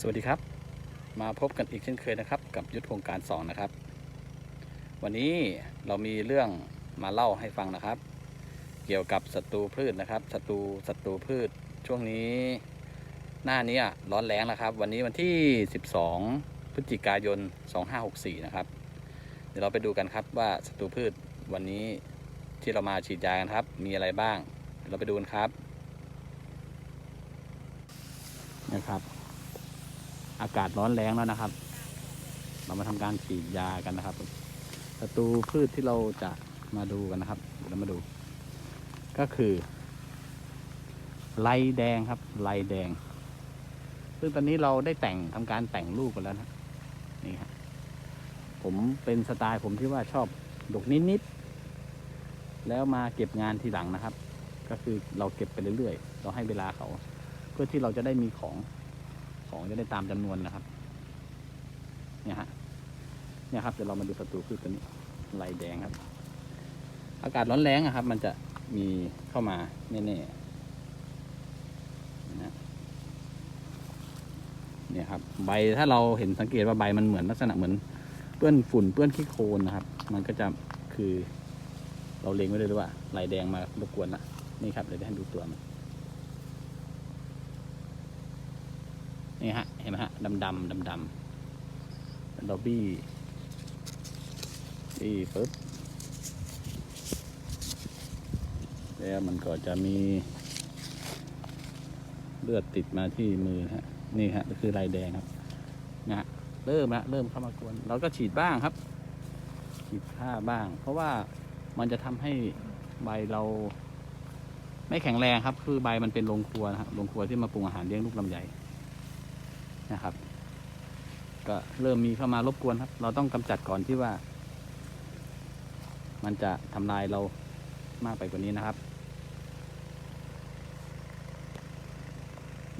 สวัสดีครับ มาพบกันอีกเช่นเคยนะครับ กับยุทธโครงการ2นะครับ วันนี้เรามีเรื่องมาเล่าให้ฟังนะครับ เกี่ยวกับศัตรูพืชนะครับศัตรูศัตรูพืชช่วงนี้ หน้านี้ร้อนแรงนะครับ วันนี้วันที่ 12 พฤศจิกายน 2564 นะครับ เดี๋ยวเราไปดูกันครับว่าศัตรูพืชวันนี้ที่เรามาฉีดยากันครับ มีอะไรบ้างเดี๋ยวเราไปดูกันครับนะครับ อากาศร้อนแรงแล้วนะครับ เรามาทำการฉีดยากันนะครับศัตรูพืชที่เราจะมาดูกันนะครับเดี๋ยวเรามาดู ก็คือไลแดงครับ ไลแดง ซึ่งตอนนี้เราได้แต่งทำการแต่งลูกกันแล้วนะนี่ครับผมเป็นสไตล์ผมที่ว่าชอบดกนิดๆแล้วมาเก็บงานทีหลังนะครับ ก็คือเราเก็บไปเรื่อยๆ เราให้เวลาเขา เพื่อที่เราจะได้มีของ จะได้ตามจำนวนนะครับ เนี่ยฮะ เนี่ยครับเดี๋ยวเรามาดูศัตรูพืชตัวนี้ลายแดงครับ อากาศร้อนแรงอะครับ มันจะมีเข้ามาแน่ๆนะเนี่ยครับ ใบถ้าเราเห็นสังเกตว่าใบมันเหมือนลักษณะเหมือนเปื้อนฝุ่นเปื้อนขี้โคลนนะครับ มันก็จะคือ เราเล็งไว้เลยว่าลายแดงมารบกวนละนี่ครับเดี๋ยวให้ดูตัวมัน นี่ฮะ เห็นไหมฮะดำดำดำดำเราบี้บี้ปุ๊บแล้วมันก็จะมี เลือดติดมาที่มือฮะ นี่ฮะคือลายแดงครับนะฮะเริ่มละเริ่มเข้ามากวนเราก็ฉีดบ้างครับ ฉีดผ้าบ้าง เพราะว่ามันจะทำให้ใบเรา ไม่แข็งแรงครับ คือใบมันเป็นโรงครัวนะครับโรงครัวที่มาปรุงอาหารเลี้ยงลูกลำไย นะครับ ก็เริ่มมีเข้ามารบกวนครับ เราต้องกำจัดก่อนที่ว่า มันจะทำลายเรามากไปกว่านี้นะครับ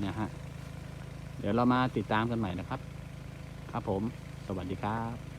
เนี่ยฮะเดี๋ยวเรามาติดตามกันใหม่นะครับ ครับผม สวัสดีครับ